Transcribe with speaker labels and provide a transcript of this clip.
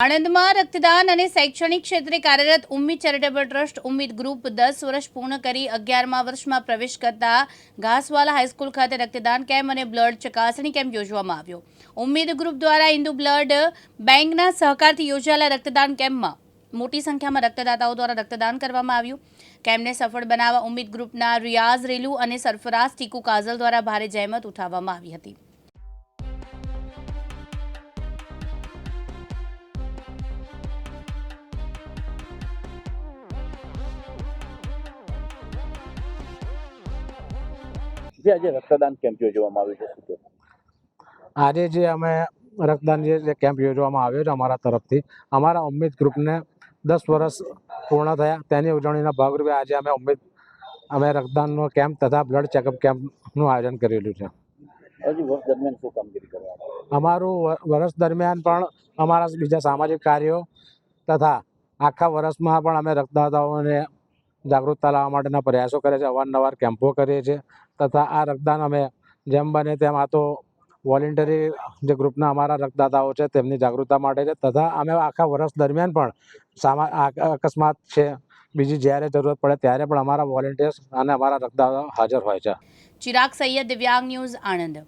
Speaker 1: આણંદમાં રક્તદાન અને શૈક્ષણિક ક્ષેત્રે કાર્યરત Ummeed charitable trust Ummeed group દસ વર્ષ પૂર્ણ કરી અગિયારમા વર્ષમાં પ્રવેશ કરતા ઘાસવાલા હાઈસ્કૂલ ખાતે રક્તદાન કેમ્પ અને બ્લડ ચકાસણી કેમ્પ યોજવામાં આવ્યો. ઉમ્મીદ ગ્રુપ દ્વારા ઇન્દુ બ્લડ બેંકના સહકારથી યોજાયેલા રક્તદાન કેમ્પમાં મોટી સંખ્યામાં રક્તદાતાઓ દ્વારા રક્તદાન કરવામાં આવ્યું. કેમ્પને સફળ બનાવવા ઉમ્મીદ ગ્રુપના રિયાઝ રેલુ અને સરફરાઝ ટીકુ કાઝલ દ્વારા ભારે જહેમત ઉઠાવવામાં આવી હતી.
Speaker 2: જે આજે રક્તદાન કેમ્પ યોજવામાં આવ્યું છે
Speaker 3: આજે જે અમે રક્તદાન જે કેમ્પ યોજવામાં આવ્યો છે અમારા તરફથી અમારા ઉમ્મીદ ગ્રુપને દસ વર્ષ પૂર્ણ થયા. તેની ઉજવણીના ભાગરૂપે આજે અમે ઉમ્મીદ અમે રક્તદાનનો કેમ્પ તથા બ્લડ ચેકઅપ કેમ્પનું આયોજન કરેલું છે. અમારું વર્ષ દરમિયાન પણ અમારા બીજા સામાજિક કાર્યો તથા આખા વર્ષમાં પણ અમે રક્તદાતાઓને જાગૃતતા લાવવા માટેના પ્રયાસો કરે છે, અવારનવાર કેમ્પો કરીએ છીએ તથા આ રક્તદાન અમે જેમ બને તેમ આ તો વોલેન્ટરી જે ગ્રુપના અમારા રક્તદાતાઓ છે તેમની જાગૃતતા માટે છે તથા અમે આખા વર્ષ દરમિયાન પણ સામા અકસ્માત છે, બીજી જ્યારે જરૂરત પડે ત્યારે પણ અમારા વોલેન્ટિયર્સ અને અમારા રક્તદાતાઓ હાજર હોય છે.
Speaker 1: ચિરાગ સૈયદ, દિવ્યાંગ ન્યૂઝ આણંદ.